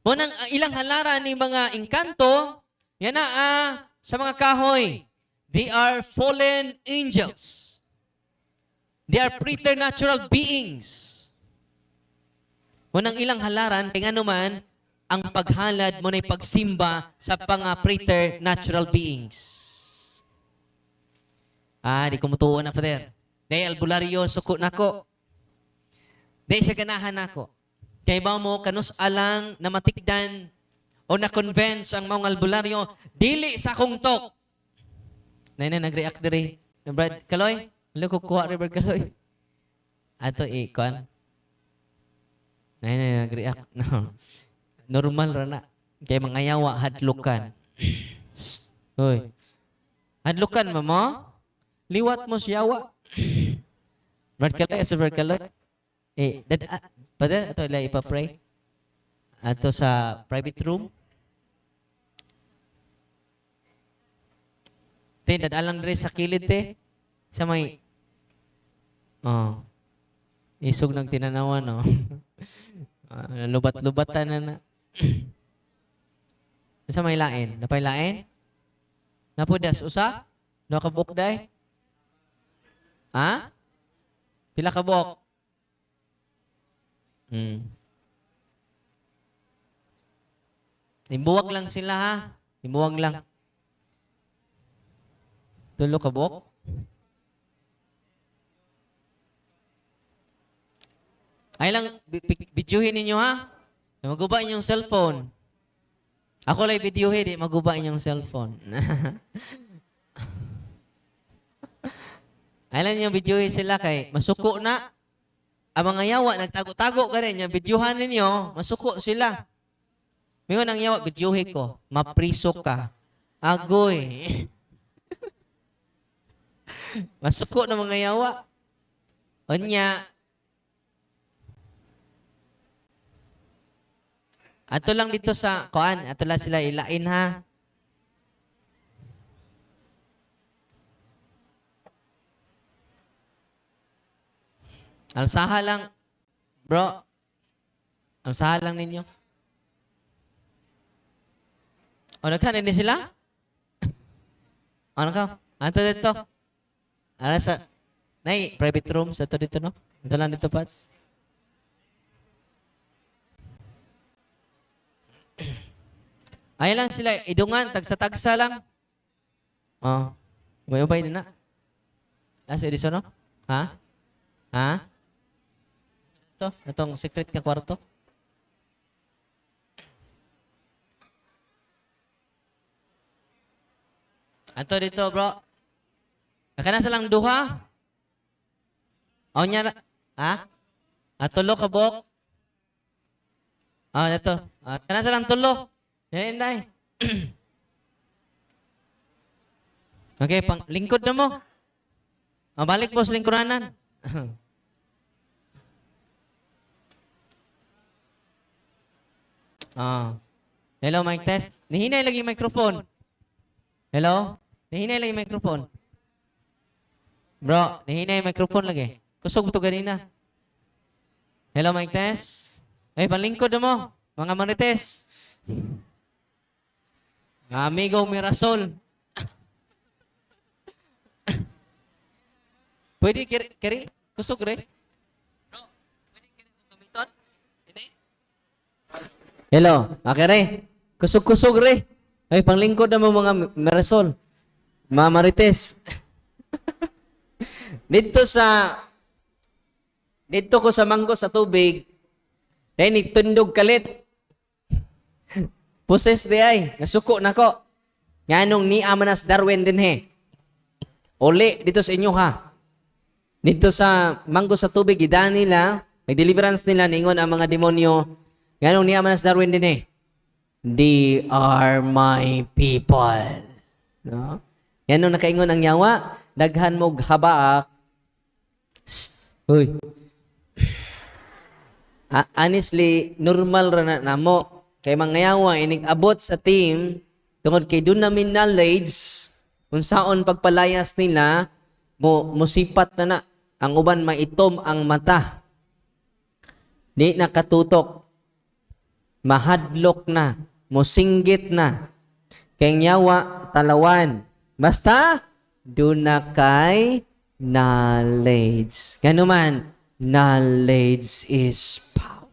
Mo nang ah, ilang halaran ni mga engkanto, yan na ah, sa mga kahoy. They are fallen angels. They are preternatural beings. Mo nang ilang halaran, kaya nga naman, ang paghalad mo na pagsimba sa mga preternatural beings. Ah, di ko mutuo na, Father. Dahil albularyo, suko nako. Dahil siya ganahan nako. Kaya ba mo, kanus alang na matikdan o na-convince ang mga albularyo, dili sa akong tok. Nay na, nag-react diri. Brad Kaloy, ko kuha rin, Brad Kaloy. Ato, eh, kuhan. Nay na, nag-react. No. Normal ra na. Kaya mga yawa, hadlukan. Hoy. Hadlukan, mama. Liwat mo si yawa. Brad Kaloy, sa Brad Kaloy. Eh, dad, ah, brother, ato ila ipapray. Ato sa private room. Te, dadalang dre sa kilid, te. Sa may... Oh. Isog ng tinanawan, no? Ah, lubat-lubatan na na. sa may lain? Napay lain? Napudas usa? Nakabuk day? Ha? Pila ka buok? Hmm. Imbuwag lang sila ha. Imbuwag lang. Tulo ka buok? Ay lang, bi- bi- videohin ninyo ha. Maguba inyong cellphone. Ako lang videohin, di maguba inyong cellphone. Ay lang yung videohin sila kay masuko na. Ang mga yawa, nagtago-tago ka rin. Yung videohan ninyo, masuko sila. Mayroon ang yawa, videohin ko. Mapriso ka. Agoy. masuko na mga yawa. Onya, Ato lang dito sa kuan, ato lang sila ilain ha. Alsaha lang. Bro. Alsaha lang ninyo. O nagkanin din sila? ano ka? Ato dito. Ano sa Nay, private room sa to dito no? Ito lang dito, Pats. Ay lang sila, idungan, tagsa-tagsa lang. Oh. May ubay na. Ah, si Edison, no? Ha? Ha? Ito, itong secret ka kwarto. Ato dito, bro. Kana sa lang duha. O na. Ha? Atulo ka bok. Ah, ito. Ah, kana sa lang tulo. Yan, inday. okay, pang lingkod na mo. Ah, balik po sa lingkuranan. ah. Hello, mic test. Nihinay lagi yung microphone. Hello? Nihinay lagi yung microphone. Bro, nihinay yung microphone lagi. Kusog to ganina. Hello, mic test. Ay, panlingkod mo. Mga marites. Amigo Mirasol. Pwede kiri, kiri? Kusog re? Bro, pwede kiri gumiton? Hindi? Hello, okay re? Kusog-kusog re. Ay, panglingkod na mo mga Mirasol. Mga marites. dito sa dito ko sa manggo sa tubig, dahil nagtundog kalit. Poses di ay, nasuko na ko. Nga nung ni Amanas Darwin din he. Uli, dito sa inyo ha. Dito sa manggo sa tubig, idaan nila, nag-deliverance nila, ningon ang mga demonyo. Nga nung ni Amanas Darwin din he. They are my people. No? Yan nung nakaingon ang yawa, daghan mo habaak. Shh. Uy. Ah, honestly, normal ra na namo. Kay mga yawa, inig abot sa team, tungod kay doon namin knowledge, kung saon pagpalayas nila, mo musipat na na. Ang uban maitom ang mata. Di nakatutok. Mahadlok na, mosinggit na, kay nyawa talawan. Basta, do na kay knowledge. Gano man, knowledge is power.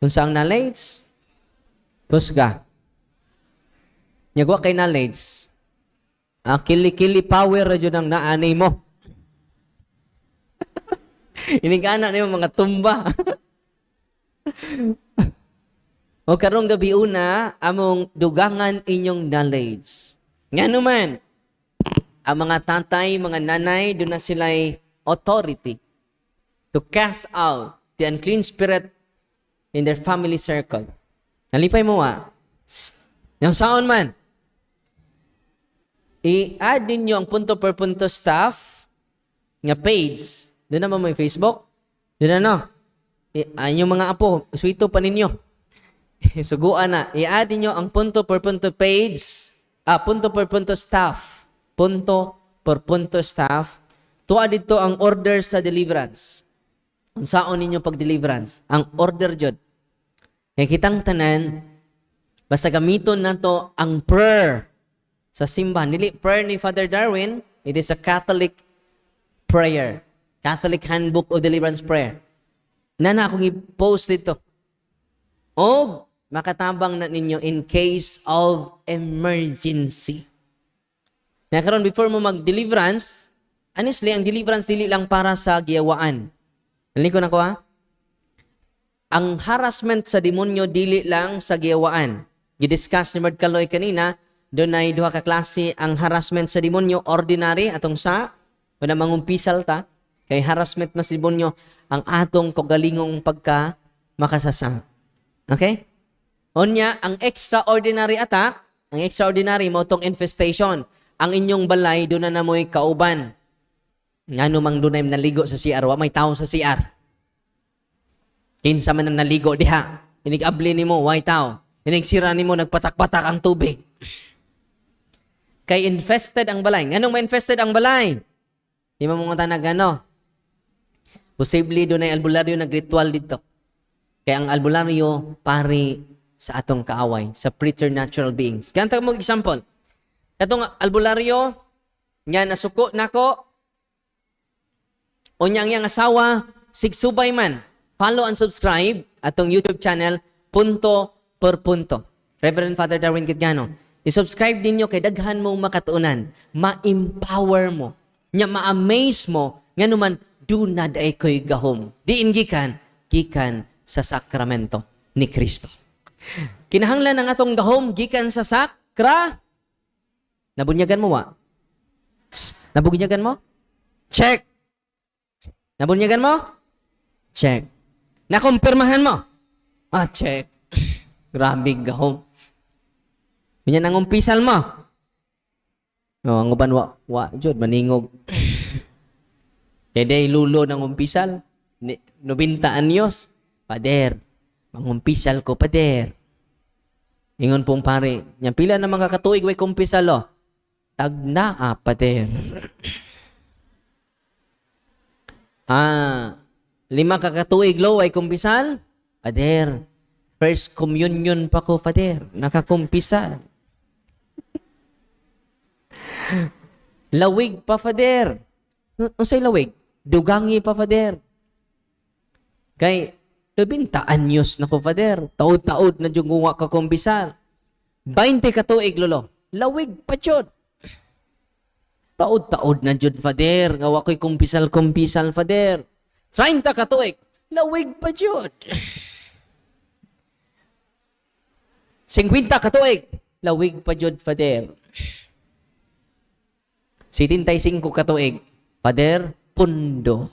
Kung saan knowledge? Kusga. Nyagwa kay knowledge. Ang kili-kili power radyo ng naanay mo. Inigana niyo mga tumba. o karong gabi una, among dugangan inyong knowledge. Nga naman, ang mga tatay, mga nanay, doon na sila'y authority to cast out the unclean spirit in their family circle. Nalipay mo. Shh. Yung saon man. I-add ninyo ang punto per punto staff nga page. Doon naman may Facebook. Doon na I- ah, yung mga apo, suito pa ninyo. Suguan na. I-add ninyo ang punto per punto page. Ah, punto per punto staff. Punto per punto staff. Tuwa dito ang order sa deliverance. Kung saan ninyo pag-deliverance. Ang order jud. Kaya kitang tanan, basta gamiton na to ang prayer sa simbahan. Dili prayer ni Father Darwin, it is a Catholic prayer. Catholic Handbook of Deliverance Prayer. Na na akong i-post dito. O makatabang na ninyo in case of emergency. Na karon before mo mag-deliverance, honestly, ang deliverance dili lang para sa giyawaan. Naliko na ko ha? Ang harassment sa demonyo dili lang sa giyawaan. Gidiscuss ni Merd Kaloy kanina, doon ay duha ka klase ang harassment sa demonyo, ordinary, atong sa, wala mangumpisal ta, kay harassment mas demonyo, ang atong kagalingong pagka makasasa. Okay? Onya, ang extraordinary attack, ang extraordinary mo tong infestation, ang inyong balay doon na namoy kauban. Nga mang doon ay naligo sa CR, wa may tao sa CR. Kinsa man ang naligo diha. Inigabli nimo way tao. Inigsira nimo nagpatak-patak ang tubig. Kay infested ang balay. Nganong ma-infested ang balay? Di mo mga tanag ano? Posible doon ay albularyo nagritual dito. Kaya ang albularyo pari sa atong kaaway, sa preternatural beings. Kaya mo example. Katong albularyo, nga nasuko nako, o niyang yang asawa, sigsubay man. Follow and subscribe atong YouTube channel, punto per punto. Reverend Father Darwin Gitgano. I-subscribe ninyo kay daghan mong makatuunan. Ma-empower mo. Nya ma-amaze mo. Nga naman, do na day ko'y gahom. Diin gikan, gikan sa sakramento ni Kristo. Kinahanglan ang atong gahom, gikan sa sakra. Nabunyagan mo wa? Nabunyagan mo? Check. Nabunyagan mo? Check. Nakumpirmahan mo? Ah, check. Grabe gahom. Ganyan ang umpisal mo. Oh, ang uban wa, wa, jud, maningog. Kaya lulo ng umpisal. Ni, 90 anyos. Pader, mangumpisal ko, pader. Ingon pong pare, yan pila na mga katuig way kumpisal, oh. Tagna, ah, pader. Ah, lima kakatuig lo ay kumpisal? Pader, first communion pa ko, Pader. Nakakumpisal. lawig pa, Fader. Unsay lawig? Dugangi pa, Fader. Kay, labinta anyos na ko, Fader. Taod-taod na dyan guwa ka kumpisal. 20 katuig, lolo. Lawig pa, Chod. Taod-taod na jud fader, nga ko'y kumpisal-kumpisal fader. 30 ka tuig, lawig pa jud. 50 ka tuig, lawig pa jud fader. 75 ka tuig, fader, pundo.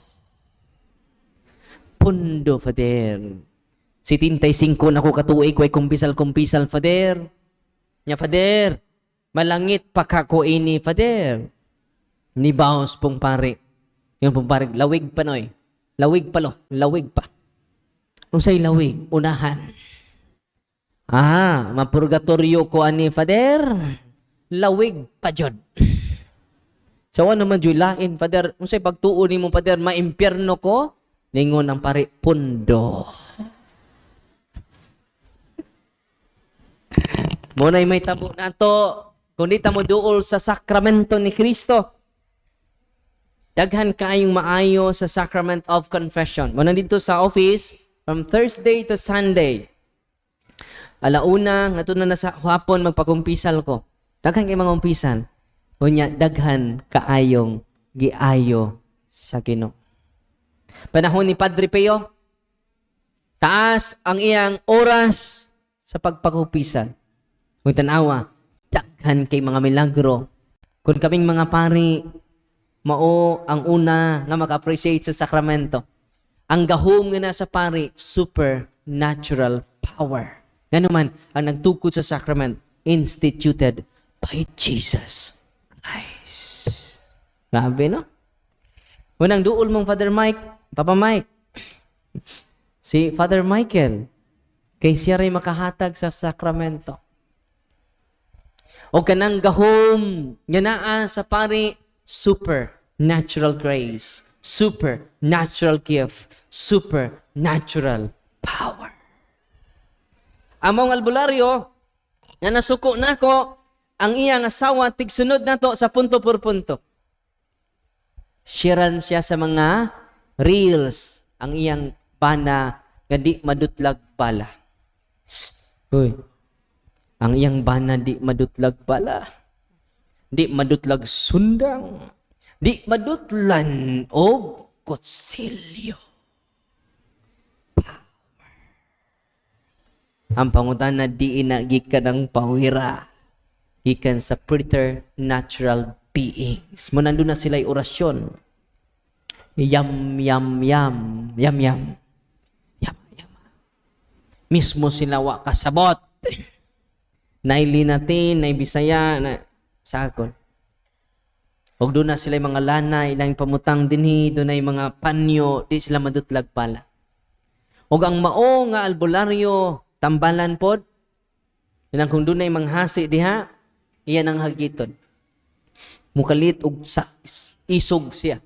Pundo, fader. 75 na ko katuig, way kumpisal-kumpisal, fader. Nya, fader, malangit pa kako ini, fader. Ni Baos pong pare. Yung pong pare, lawig pa noy. Lawig pa lo, lawig pa. Kung sa'y lawig, unahan. Ah, mapurgatorio ko ani Fader. Lawig pa jud. So ano naman jud lain Fader, kung sa'y pagtuo ni mo Fader, maimpyerno ko, ningon ang pare, pundo. Muna'y may tabo na to. Kung di ta mo duol sa sakramento ni Kristo, daghan kayong maayo sa sacrament of confession. Muna dito sa office, from Thursday to Sunday. Alauna, nga na na sa hapon, magpakumpisal ko. Daghan kay mga umpisan. Unya, daghan kaayong giayo sa Ginoo. Panahon ni Padre Pio, taas ang iyang oras sa pagpakupisan. Kung tanawa, daghan kay mga milagro. Kung kaming mga pari, mao ang una nga maka-appreciate sa sakramento. Ang gahom nga nasa pari, supernatural power. Ganun man, ang nagtukod sa sacrament, instituted by Jesus Christ. Grabe, no? Unang duol mong Father Mike, Papa Mike, si Father Michael, kay siya rin makahatag sa sakramento. O kanang gahom, nga naa sa pari, supernatural grace, supernatural gift, supernatural power. Among albularyo, nga nasuko nako ang iyang asawa tigsunod nato sa punto por punto. Sharean siya sa mga reels ang iyang bana nga di madutlag bala. Shh. Uy. Ang iyang bana di madutlag bala. Di madutlag sundang. Di madutlan og kutsilyo. Ang pangutan na di inagikan ng pawira. Gikan sa preternatural beings. Mo nandun na sila'y orasyon. Yam, yam, yam. Yam, yam. Yam, yam. Mismo sila wa kasabot. Naili natin, na sakon. Og doon na sila mga lanay, ilang pamutang dinhi, doon na mga panyo, di sila madutlag pala. Og ang mao nga albularyo, tambalan pod, ilang kung doon na manghasi diha, iyan ang hagiton. Mukalit og sa is- isog siya.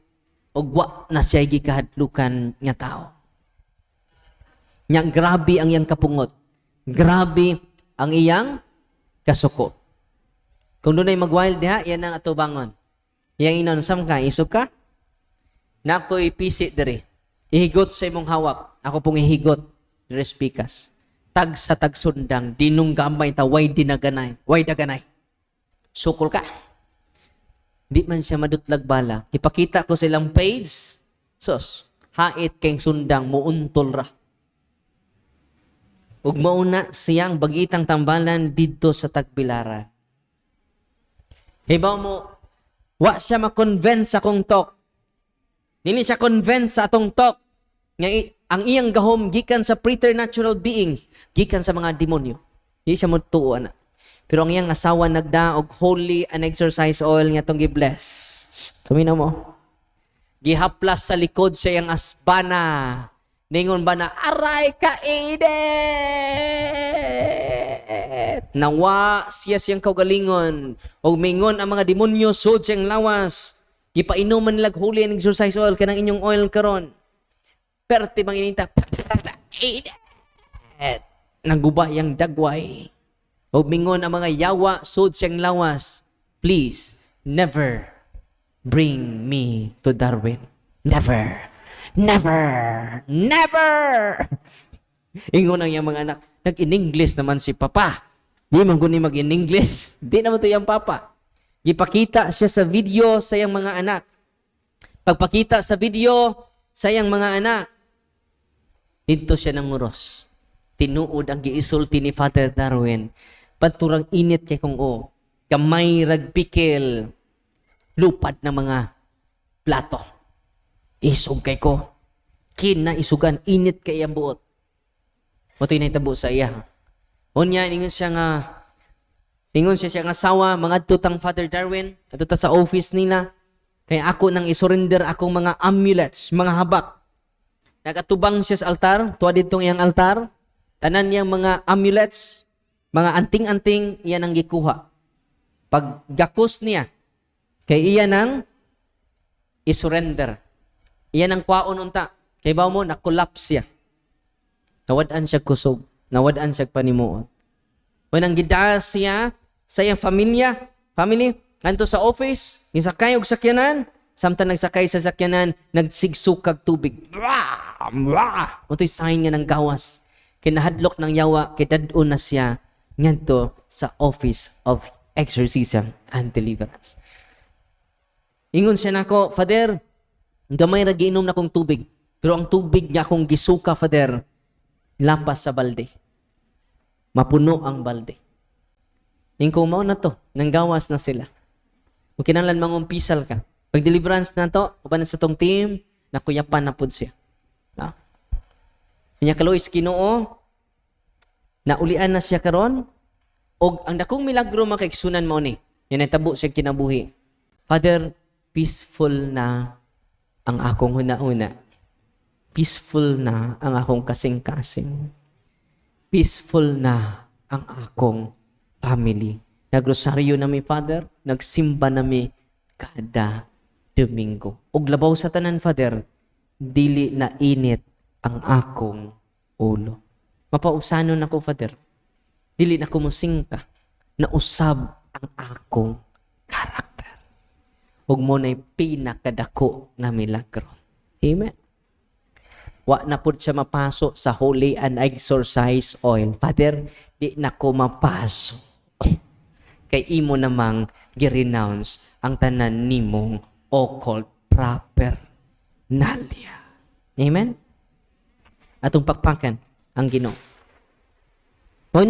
Og wa na siya gikahadlukan nga tao. Nya grabe ang iyang kapungot. Grabe ang iyang kasuko. Kung doon ay mag-wild diha, yan ang ato bangon. Yang inon sam ka, isog ka? Nako'y pisi diri. Ihigot sa imong hawak. Ako pong ihigot. Diri spikas. Tag sa tag sundang, dinong gamay ta, way dinaganay. Way daganay. Sukol ka. Di man siya madutlag bala. Ipakita ko silang page. Sos, hait keng sundang, muuntol ra. Ug mauna siyang bagitang tambalan didto sa tagbilaran. Hibaw mo, wa siya ma-convince sa akong talk. Dili siya convince sa atong talk. Nga ang iyang gahom gikan sa preternatural beings, gikan sa mga demonyo. Di siya mo tuo na. Pero ang iyang asawa nagda og holy and exercise oil nga tong gi-bless. Tumina mo. Gihaplas sa likod sa iyang asbana. Ningon ba na, aray ka Edet! Nawa siya siyang kaugalingon. O mingon ang mga demonyo sud siyang lawas. Gipainuman nilag holy and exercise oil kanang inyong oil karon. Perti bang ininta, Edet! Naguba yang dagway. O mingon ang mga yawa sud siyang lawas. Please, never bring me to Darwin. Never. Never. Never. Ingon ang iyang mga anak, nag-in-English naman si Papa. Di man guni mag-in-English. Di naman to yung Papa. Gipakita siya sa video sa iyang mga anak. Pagpakita sa video sa iyang mga anak, dito siya nanguros. Tinuod ang giisulti ni Father Darwin. Panturang init kay kung o. Kamay ragpikil. Lupad ng mga plato. Isog kay ko. Kina isugan, init kay ang buot. Motoy na itabo sa iya. Unya, ingon siya nga, ingon siya siya nga sawa, mga tutang Father Darwin, ato ta sa office nila. Kaya ako nang isurrender akong mga amulets, mga habak. Nagatubang siya sa altar, tuwa ditong iyang altar. Tanan niyang mga amulets, mga anting-anting, iyan ang gikuha. Pag gakus niya, kay iyan ang isurrender. Iyan ang kwaon unta. Kay ba mo, nakulaps siya. Nawadaan siya kusog. Nawadaan siya panimuot. Unang gidaas siya sa iyang pamilya, family, kanto sa office, gisakay og sakyanan, samtang nagsakay sa sakyanan, nagsigsukag tubig. Bra! Bra! Mutoy sign nga ng gawas. Kinahadlok ng yawa, kidadon na siya ngadto sa office of exorcism and deliverance. Ingon siya nako, Father, gamay ra giinom na kong tubig. Pero ang tubig nga akong gisuka, Father, lapas sa balde. Mapuno ang balde. Ingko mao na to, nanggawas na sila. Kung kinahanglan mangumpisal ka. Pag deliverance na to, uban sa tong team, nakuyapan na pud siya. Na? Kanya kalois Ginoo, naulian na siya karon og ang dakong milagro makaigsunan mo ni. Yan ang tabo siya kinabuhi. Father, peaceful na ang akong huna-una. Peaceful na ang akong kasing-kasing. Peaceful na ang akong family. Nagrosaryo na mi, Father. Nagsimba na mi kada Domingo. Og labaw sa tanan, Father, dili na init ang akong ulo. Mapausanon ako, Father. Dili na kumusingka na usab ang akong karakter. Ug mo na'y pinakadako nga milagro. Amen. Wa na pud siya mapaso sa holy and exorcise oil. Father, di na ko mapaso. Kay imo namang gi-renounce ang tanan nimong occult proper nalia. Amen? Atong pakpakan ang Ginoo. Mao